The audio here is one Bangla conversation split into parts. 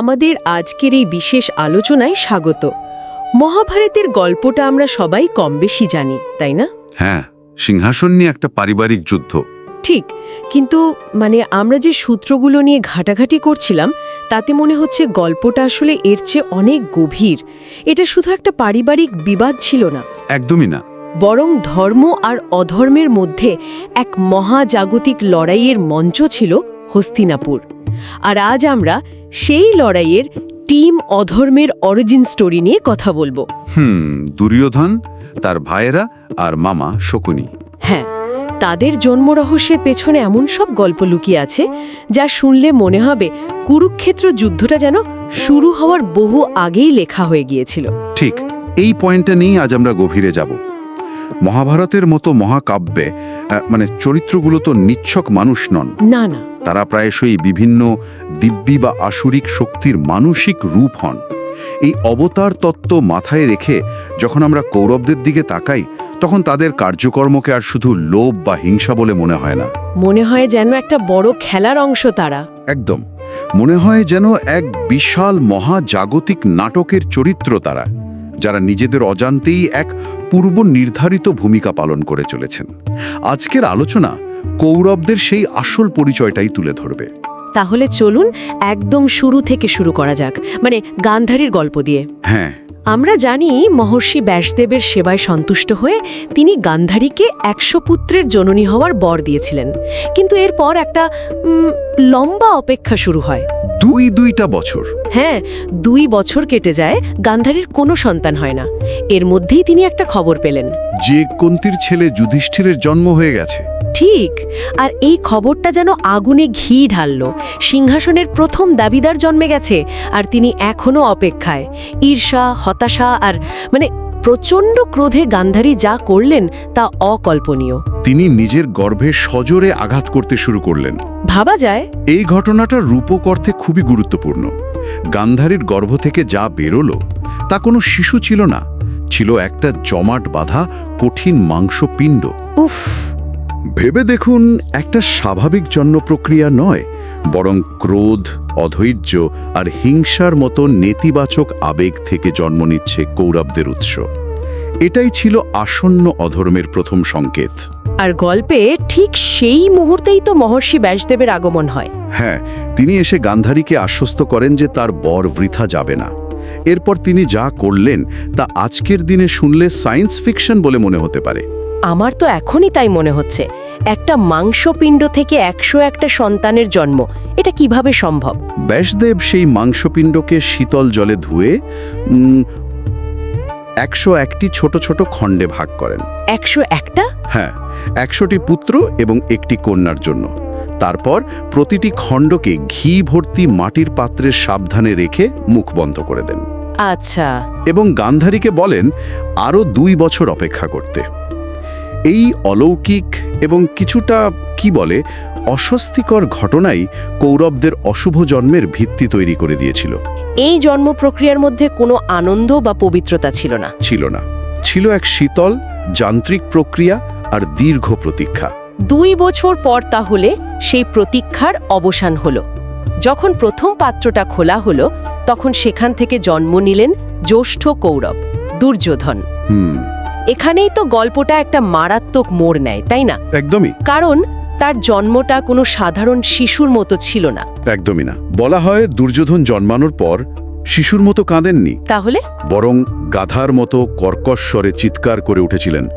আমাদের আজকের এই বিশেষ আলোচনায় স্বাগত। মহাভারতের গল্পটা আমরা সবাই কম বেশি জানি তাই না? হ্যাঁ সিংহাসন নিয়ে একটা পারিবারিক যুদ্ধ। ঠিক কিন্তু মানে আমরা যে সূত্রগুলো নিয়ে ঘাটাঘাটি করছিলাম তাতে মনে হচ্ছে গল্পটা আসলে এর চেয়ে অনেক গভীর। এটা শুধু একটা পারিবারিক বিবাদ ছিল না। একদমই না। বরং ধর্ম আর অধর্মের মধ্যে এক মহাজাগতিক লড়াইয়ের মঞ্চ ছিল হস্তিনাপুর। আর আজ আমরা সেই লড়াইয়ের টিম অধর্মের অরিজিন স্টোরি নিয়ে কথা বলব। হুম দুর্যোধন তার ভাইয়েরা আর মামা শকুনি। হ্যাঁ তাদের জন্মরহস্যের পেছনে এমন সব গল্প লুকিয়ে আছে যা শুনলে মনে হবে কুরুক্ষেত্র যুদ্ধটা যেন শুরু হওয়ার বহু আগেই লেখা হয়ে গিয়েছিল। ঠিক এই পয়েন্টটা নিয়েই আজ আমরা গভীরে যাব। মহাভারতের মতো মহাকাব্যে মানে চরিত্রগুলো তো নিচ্ছক মানুষ নন। না না তারা প্রায়শই বিভিন্ন দিব্যি বা আসুরিক শক্তির মানসিক রূপ হন। এই অবতার তত্ত্ব মাথায় রেখে যখন আমরা কৌরবদের দিকে তাকাই তখন তাদের কার্যকর্মকে আর শুধু লোভ বা হিংসা বলে মনে হয় না। মনে হয় যেন একটা বড় খেলার অংশ তারা। একদম। মনে হয় যেন এক বিশাল মহাজাগতিক নাটকের চরিত্র তারা যারা নিজেদের অজান্তেই এক পূর্ব নির্ধারিত ভূমিকা পালন করে চলেছেন। আজকের আলোচনা কৌরবদের সেই আসল পরিচয়টাই তুলে ধরবে। তাহলে চলুন একদম শুরু থেকে শুরু করা যাক মানে গান্ধারীর গল্প দিয়ে। হ্যাঁ। আমরা জানি মহর্ষি ব্যাসদেবের সেবায় সন্তুষ্ট হয়ে তিনি গান্ধারীকে একশো পুত্রের জননী হওয়ার বর দিয়েছিলেন। কিন্তু এরপর একটা লম্বা অপেক্ষা শুরু হয়। দুই দুইটা বছর। হ্যাঁ দুই বছর কেটে যায় গান্ধারীর কোনো সন্তান হয় না। এর মধ্যেই তিনি একটা খবর পেলেন। যে কন্তির ছেলে যুধিষ্ঠিরের জন্ম হয়ে গেছে ঠিক। আর এই খবরটা যেন আগুনে ঘি ঢালল। সিংহাসনের প্রথম দাবিদার জন্মে গেছে আর তিনি এখনও অপেক্ষায়। ঈর্ষা হতাশা আর মানে প্রচণ্ড ক্রোধে গান্ধারী যা করলেন তা অকল্পনীয়। তিনি নিজের গর্ভে সজোরে আঘাত করতে শুরু করলেন। ভাবা যায়। এই ঘটনাটা রূপক অর্থে খুবই গুরুত্বপূর্ণ। গান্ধারীর গর্ভ থেকে যা বেরোলো তা কোনো শিশু ছিল না। ছিল একটা জমাট বাঁধা কঠিন মাংসপিণ্ড। উফ। ভেবে দেখুন একটা স্বাভাবিক জন্ম প্রক্রিয়া নয় বরং ক্রোধ অধৈর্য আর হিংসার মতো নেতিবাচক আবেগ থেকে জন্ম নিচ্ছে কৌরবদের উৎস। এটাই ছিল আসন্ন অধর্মের প্রথম সংকেত। আর গল্পে ঠিক সেই মুহূর্তেই তো মহর্ষি ব্যাসদেবের আগমন হয়। হ্যাঁ তিনি এসে গান্ধারীকে আশ্বস্ত করেন যে তার বর বৃথা যাবে না। এরপর তিনি যা করলেন তা আজকের দিনে শুনলে সায়েন্স ফিকশন বলে মনে হতে পারে। আমার তো এখনই তাই মনে হচ্ছে। একটা মাংসপিণ্ড থেকে একশো একটা সন্তানের জন্ম এটা কীভাবে সম্ভব? ব্যাসদেব সেই মাংসপিণ্ডকে শীতল জলে ধুয়ে একশো একটি ছোট ছোট খণ্ডে ভাগ করেন। একশো একটা? হ্যাঁ একশোটি পুত্র এবং একটি কন্যার জন্য। তারপর প্রতিটি খণ্ডকে ঘি ভর্তি মাটির পাত্রে সাবধানে রেখে মুখ বন্ধ করে দেন। আচ্ছা। এবং গান্ধারীকে বলেন আরও দুই বছর অপেক্ষা করতে। এই অলৌকিক এবং কিছুটা কি বলে অস্বস্তিকর ঘটনাই কৌরবদের অশুভ জন্মের ভিত্তি তৈরি করে দিয়েছিল। এই জন্ম প্রক্রিয়ার মধ্যে কোনো আনন্দ বা পবিত্রতা ছিল না। ছিল না। ছিল এক শীতল যান্ত্রিক প্রক্রিয়া আর দীর্ঘ প্রতীক্ষা। দুই বছর পর তাহলে সেই প্রতীক্ষার অবসান হলো। যখন প্রথম পাত্রটা খোলা হলো তখন সেখান থেকে জন্ম নিলেন জ্যৈষ্ঠ কৌরব দুর্যোধন। হুম। এখানেই তো গল্পটা একটা মারাত্মক মোড় নেয় তাই না? একদমই। কারণ তার জন্মটা কোনো সাধারণ শিশুর মতো ছিল না। একদমই না। বলা হয় দুর্যোধন জন্মানোর পর শিশুর মতো কাঁদেননি তাহলে? বরং গাধার মতো কর্কশ স্বরে চিৎকার করে উঠেছিলেন।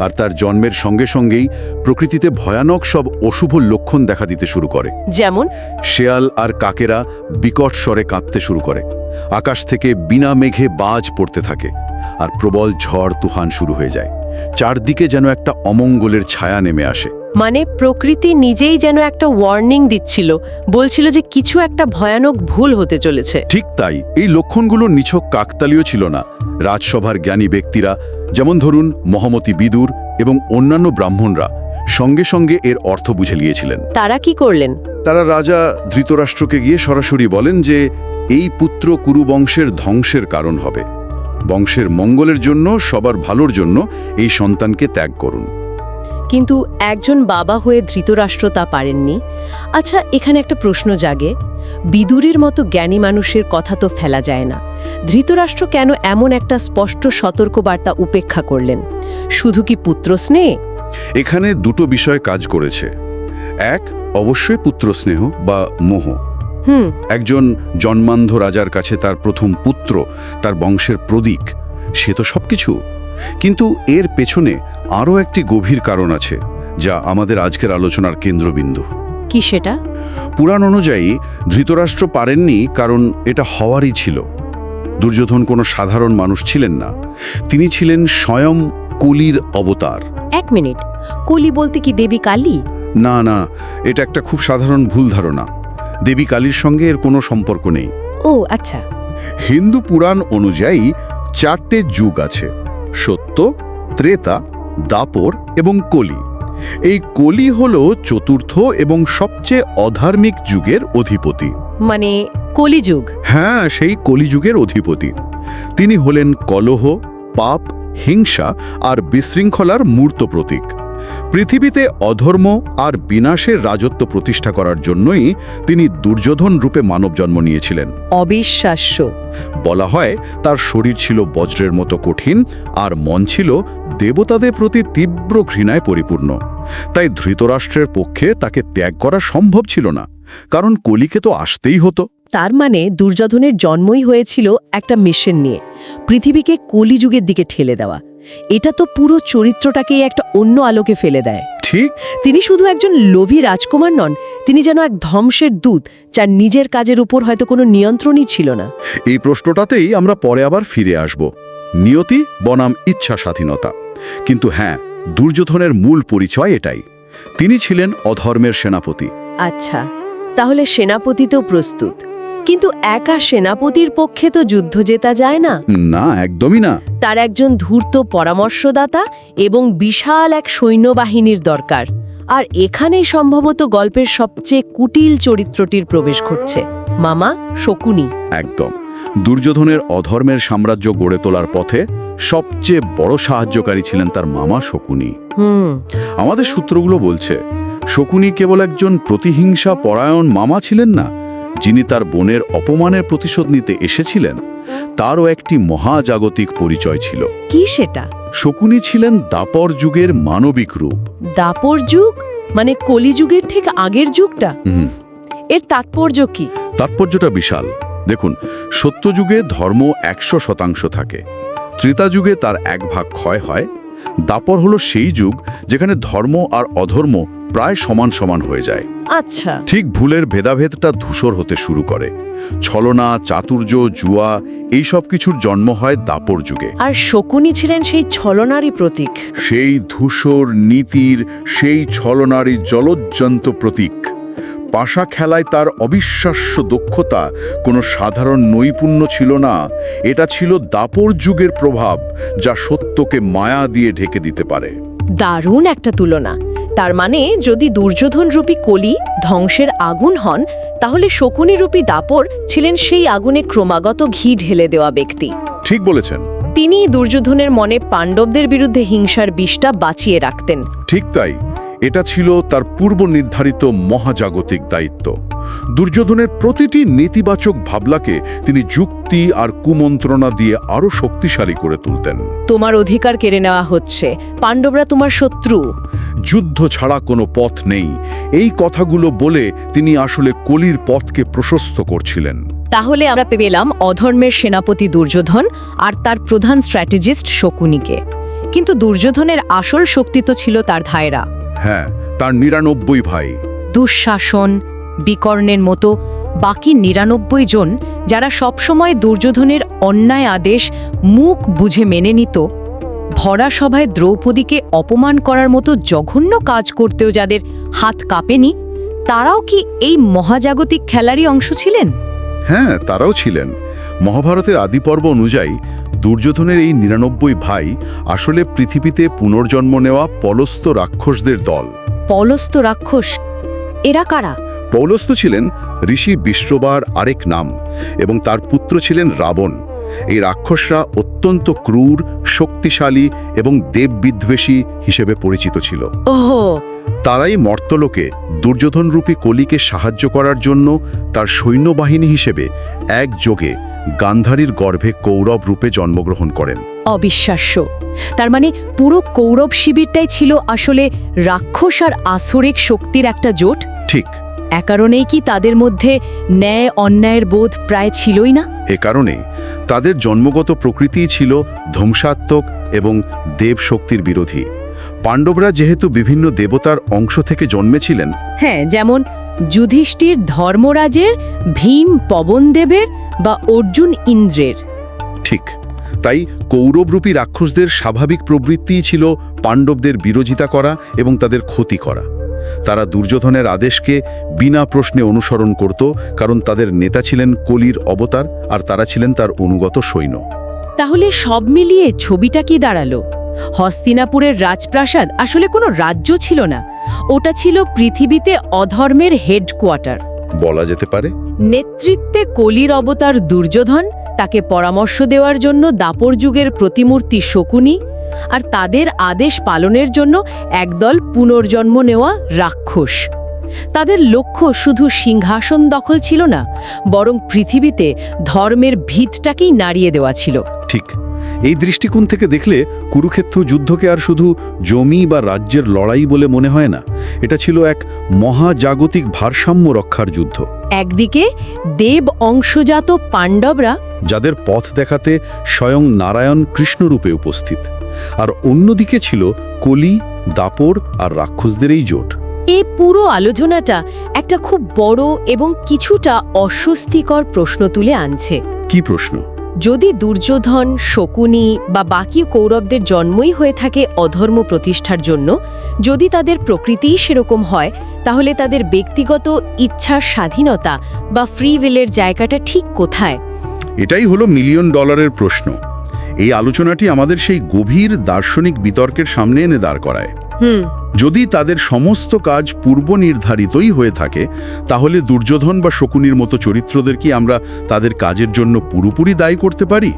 আর তার জন্মের সঙ্গে সঙ্গেই প্রকৃতিতে ভয়ানক সব অশুভ লক্ষণ দেখা দিতে শুরু করে। যেমন? শেয়াল আর কাকেরা বিকট স্বরে কাঁদতে শুরু করে। আকাশ থেকে বিনা মেঘে বাজ পড়তে থাকে। আর প্রবল ঝড় তুফান শুরু হয়ে যায়। চারদিকে যেন একটা অমঙ্গলের ছায়া নেমে আসে। মানে প্রকৃতি নিজেই যেন একটা ওয়ার্নিং দিচ্ছিল বলছিল যে কিছু একটা ভয়ানক ভুল হতে চলেছে। ঠিক তাই এই লক্ষণগুলো নিছক কাকতালীয় ছিল না। রাজসভার জ্ঞানী ব্যক্তিরা যেমন ধরুন মহামতি বিদুর এবং অন্যান্য ব্রাহ্মণরা সঙ্গে সঙ্গে এর অর্থ বুঝে নিয়েছিলেন। তারা কি করলেন? তারা রাজা ধৃতরাষ্ট্রকে গিয়ে সরাসরি বলেন যে এই পুত্র কুরু বংশের ধ্বংসের কারণ হবে। বংশের মঙ্গলের জন্য সবার ভালোর জন্য এই সন্তানকে ত্যাগ করুন। কিন্তু একজন বাবা হয়ে ধৃতরাষ্ট্র তা পারেননি? আচ্ছা এখানে একটা প্রশ্ন জাগে। বিদুরের মতো জ্ঞানী মানুষের কথা তো ফেলা যায় না। ধৃতরাষ্ট্র কেন এমন একটা স্পষ্ট সতর্কবার্তা উপেক্ষা করলেন? শুধু কি পুত্র স্নেহ এখানে দুটো বিষয় কাজ করেছে। এক অবশ্যই পুত্রস্নেহ বা মোহ। একজন জন্মান্ধ রাজার কাছে তার প্রথম পুত্র তার বংশের প্রদীক সে তো সবকিছু। কিন্তু এর পেছনে আরও একটি গভীর কারণ আছে যা আমাদের আজকের আলোচনার কেন্দ্রবিন্দু। কি সেটা? পুরাণ অনুযায়ী ধৃতরাষ্ট্র পারেননি কারণ এটা হওয়ারই ছিল। দুর্যোধন কোনো সাধারণ মানুষ ছিলেন না। তিনি ছিলেন স্বয়ং কলির অবতার। এক মিনিট। কলি বলতে কি দেবী কালী? না না এটা একটা খুব সাধারণ ভুল ধারণা। দেবী কালীর সঙ্গে এর কোনো সম্পর্ক নেই। ও আচ্ছা। হিন্দু পুরাণ অনুযায়ী চারটে যুগ আছে সত্য ত্রেতা দাপর এবং কলি। এই কলি হল চতুর্থ এবং সবচেয়ে অধার্মিক যুগের অধিপতি। মানে কলিযুগ হ্যাঁ সেই কলিযুগের অধিপতি। তিনি হলেন কলহ পাপ হিংসা আর বিশৃঙ্খলার মূর্ত প্রতীক। পৃথিবীতে অধর্ম আর বিনাশের রাজত্ব প্রতিষ্ঠা করার জন্যই তিনি দুর্যোধন রূপে মানব জন্ম নিয়েছিলেন। অবিশ্বাস্য। বলা হয় তার শরীর ছিল বজ্রের মতো কঠিন আর মন ছিল দেবতাদের প্রতি তীব্র ঘৃণায় পরিপূর্ণ। তাই ধৃতরাষ্ট্রের পক্ষে তাকে ত্যাগ করা সম্ভব ছিল না কারণ কলিকে তো আসতেই হতো। তার মানে দুর্যোধনের জন্মই হয়েছিল একটা মিশন নিয়ে পৃথিবীকে কলিযুগের দিকে ঠেলে দেওয়া। এটা তো পুরো চরিত্রটাকেই একটা অন্য আলোকে ফেলে দেয়। ঠিক। তিনি শুধু একজন লোভী রাজকুমার নন তিনি যেন এক ধ্বংসের দূত যার নিজের কাজের উপর হয়তো কোনো নিয়ন্ত্রণই ছিল না। এই প্রশ্নটাতেই আমরা পরে আবার ফিরে আসব। নিয়তি বনাম ইচ্ছা স্বাধীনতা। কিন্তু হ্যাঁ দুর্যোধনের মূল পরিচয় এটাই। তিনি ছিলেন অধর্মের সেনাপতি। আচ্ছা তাহলে সেনাপতি তো প্রস্তুত। কিন্তু একা সেনাপতির পক্ষে তো যুদ্ধ জেতা যায় না। না একদমই না। তার একজন ধূর্ত পরামর্শদাতা এবং বিশাল এক সৈন্যবাহিনীর দরকার। আর এখানেই সম্ভবত গল্পের সবচেয়ে কুটিল চরিত্রটির প্রবেশ ঘটছে। মামা শকুনি। একদম। দুর্যোধনের অধর্মের সাম্রাজ্য গড়ে তোলার পথে সবচেয়ে বড় সাহায্যকারী ছিলেন তার মামা শকুনি। হুম। আমাদের সূত্রগুলো বলছে শকুনি কেবল একজন প্রতিহিংসা পরায়ণ মামা ছিলেন না যিনি তার বোনের অপমানের প্রতিশোধ নিতে এসেছিলেন তারও একটি মহাজাগতিক পরিচয় ছিল। কি সেটা? শকুনি ছিলেন দাপর যুগের মানবিক রূপ। দাপর যুগ? মানে কলিযুগের ঠিক আগের যুগটা? এর তাৎপর্য কি? তাৎপর্যটা বিশাল। দেখুন সত্যযুগে ধর্ম একশো শতাংশ থাকে। ত্রেতা যুগে তার এক ভাগ ক্ষয় হয়। দাপর হলো সেই যুগ যেখানে ধর্ম আর অধর্ম প্রায় সমান সমান হয়ে যায়। আচ্ছা। ঠিক ভুলের ভেদাভেদটা ধূসর হতে শুরু করে। ছলনা চাতুর্য জুয়া এই সব কিছুর জন্ম হয় দাপর যুগে। আর শকুনি ছিলেন সেই ছলনারই প্রতীক। সেই ধূসর নীতির সেই ছলনারই জলজ্জন্ত প্রতীক। পাশা খেলায় তার অবিশ্বাস্য দক্ষতা কোনো সাধারণ নৈপুণ্য ছিল না। এটা ছিল দাপর যুগের প্রভাব যা সত্যকে মায়া দিয়ে ঢেকে দিতে পারে। দারুণ একটা তুলনা। তার মানে যদি দুর্যোধন রূপী কলি ধ্বংসের আগুন হন তাহলে শকুনি রূপী দাপর ছিলেন সেই আগুনে ক্রমাগত ঘি ঢেলে দেওয়া ব্যক্তি। ঠিক বলেছেন। তিনি দুর্যোধনের মনে পাণ্ডবদের বিরুদ্ধে হিংসার বিষটা বাঁচিয়ে রাখতেন। ঠিক তাই। এটা ছিল তার পূর্ব নির্ধারিত মহাজাগতিক দায়িত্ব। দুর্যোধনের প্রতিটি নেতিবাচক ভাবলাকে তিনি যুক্তি আর কুমন্ত্রণা দিয়ে আরও শক্তিশালী করে তুলতেন। তোমার অধিকার কেড়ে নেওয়া হচ্ছে। পাণ্ডবরা তোমার শত্রু। যুদ্ধ ছাড়া কোনো পথ নেই। এই কথাগুলো বলে তিনি আসলে কলির পথকে প্রশস্ত করছিলেন। তাহলে আমরা পেলাম অধর্মের সেনাপতি দুর্যোধন আর তার প্রধান স্ট্র্যাটেজিস্ট শকুনিকে। কিন্তু দুর্যোধনের আসল শক্তি তো ছিল তার ধায়রা। হ্যাঁ তার নিরানব্বই ভাই। দুঃশাসন বিকর্ণের মতো বাকি নিরানব্বই জন যারা সবসময় দুর্যোধনের অন্যায় আদেশ মুখ বুঝে মেনে নিত ভরা সভায় দ্রৌপদীকে অপমান করার মতো জঘন্য কাজ করতেও যাদের হাত কাঁপেনি তারাও কি এই মহাজাগতিক খেলারই অংশ ছিলেন? হ্যাঁ তারাও ছিলেন। মহাভারতের আদিপর্ব অনুযায়ী দুর্যোধনের এই নিরানব্বই ভাই আসলে পৃথিবীতে পুনর্জন্ম নেওয়া পলস্ত রাক্ষসদের দল। পলস্ত রাক্ষস? এরা কারা? পৌলস্ত ছিলেন ঋষি বিশ্ববার আরেক নাম এবং তার পুত্র ছিলেন রাবণ। এই রাক্ষসরা অত্যন্ত ক্রূর শক্তিশালী এবং দেব দেববিদ্বেষী হিসেবে পরিচিত ছিল। ওহো! তারাই মর্তলোকে দুর্যোধনরূপী কলিকে সাহায্য করার জন্য তার সৈন্যবাহিনী হিসেবে একযোগে গান্ধারীর গর্ভে কৌরব রূপে জন্মগ্রহণ করেন। অবিশ্বাস্য। তার মানে পুরো কৌরব শিবিরটাই ছিল আসলে রাক্ষস আর আসরিক শক্তির একটা জোট? ঠিক। এ কারণেই কি তাদের মধ্যে ন্যায় অন্যায়ের বোধ প্রায় ছিলই না? এ কারণে তাদের জন্মগত প্রকৃতিই ছিল ধ্বংসাত্মক এবং দেব শক্তির বিরোধী। পাণ্ডবরা যেহেতু বিভিন্ন দেবতার অংশ থেকে জন্মেছিলেন হ্যাঁ যেমন যুধিষ্ঠির ধর্মরাজের ভীম পবনদেবের বা অর্জুন ইন্দ্রের। ঠিক তাই কৌরবরূপী রাক্ষসদের স্বাভাবিক প্রবৃত্তিই ছিল পাণ্ডবদের বিরোধিতা করা এবং তাদের ক্ষতি করা। তারা দুর্যোধনের আদেশকে বিনা প্রশ্নে অনুসরণ করত কারণ তাদের নেতা ছিলেন কলির অবতার আর তারা ছিলেন তার অনুগত সৈন্য। তাহলে সব মিলিয়ে ছবিটা কি দাঁড়াল? হস্তিনাপুরের রাজপ্রাসাদ আসলে কোনো রাজ্য ছিল না ওটা ছিল পৃথিবীতে অধর্মের হেডকোয়ার্টার। বলা যেতে পারে? নেতৃত্বে কলির অবতার দুর্যোধন তাকে পরামর্শ দেওয়ার জন্য দাপর যুগের প্রতিমূর্তি শকুনি আর তাদের আদেশ পালনের জন্য একদল পুনর্জন্ম নেওয়া রাক্ষস। তাদের লক্ষ্য শুধু সিংহাসন দখল ছিল না বরং পৃথিবীতে ধর্মের ভিতটাকেই নাড়িয়ে দেওয়া ছিল। ঠিক। এই দৃষ্টিকোণ থেকে দেখলে কুরুক্ষেত্র যুদ্ধকে আর শুধু জমি বা রাজ্যের লড়াই বলে মনে হয় না। এটা ছিল এক মহাজাগতিক ভারসাম্য রক্ষার যুদ্ধ। একদিকে দেব অংশজাত পাণ্ডবরা যাদের পথ দেখাতে স্বয়ং নারায়ণ কৃষ্ণরূপে উপস্থিত। আর অন্যদিকে ছিল কলি দাপর আর রাক্ষসদের এই জোট। এই পুরো আলোচনাটা একটা খুব বড় এবং কিছুটা অস্বস্তিকর প্রশ্ন তুলে আনছে। কি প্রশ্ন? যদি দুর্যোধন শকুনি বা বাকি কৌরবদের জন্মই হয়ে থাকে অধর্ম প্রতিষ্ঠার জন্য যদি তাদের প্রকৃতিই সেরকম হয় তাহলে তাদের ব্যক্তিগত ইচ্ছার স্বাধীনতা বা ফ্রি উইলের জায়গাটা ঠিক কোথায়? এটাই হলো মিলিয়ন ডলারের প্রশ্ন। এই আলোচনাটি আমাদের সেই গভীর দার্শনিক বিতর্কের সামনে এনে দাঁড় করায়। হুম। যদি তাদের সমস্ত কাজ পূর্ব নির্ধারিতই হয়ে থাকে তাহলে দুর্যোধন বা শকুনির মতো চরিত্রদের কি আমরা তাদের কাজের জন্য পুরোপুরি দায়ী করতে পারি?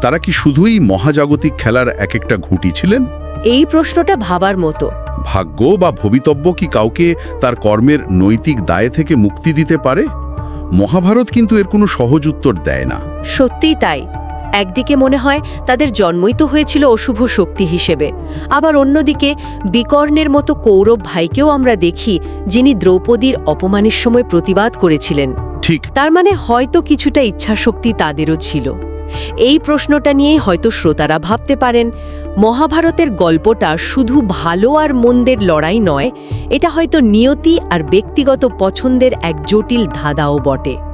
তারা কি শুধুই মহাজাগতিক খেলার এক একটা ঘুঁটি ছিলেন? এই প্রশ্নটা ভাবার মতো। ভাগ্য বা ভবিতব্য কি কাউকে তার কর্মের নৈতিক দায় থেকে মুক্তি দিতে পারে? মহাভারত কিন্তু এর কোনো সহজ উত্তর দেয় না। সত্যিই তাই। একদিকে মনে হয় তাদের জন্মই তো হয়েছিল অশুভ শক্তি হিসেবে। আবার অন্যদিকে বিকর্ণের মতো কৌরব ভাইকেও আমরা দেখি যিনি দ্রৌপদীর অপমানের সময় প্রতিবাদ করেছিলেন। ঠিক। তার মানে হয়তো কিছুটা ইচ্ছাশক্তি তাদেরও ছিল। এই প্রশ্নটা নিয়েই হয়তো শ্রোতারা ভাবতে পারেন মহাভারতের গল্পটা শুধু ভালো আর মন্দের লড়াই নয় এটা হয়তো নিয়তি আর ব্যক্তিগত পছন্দের এক জটিল ধাঁধাও বটে।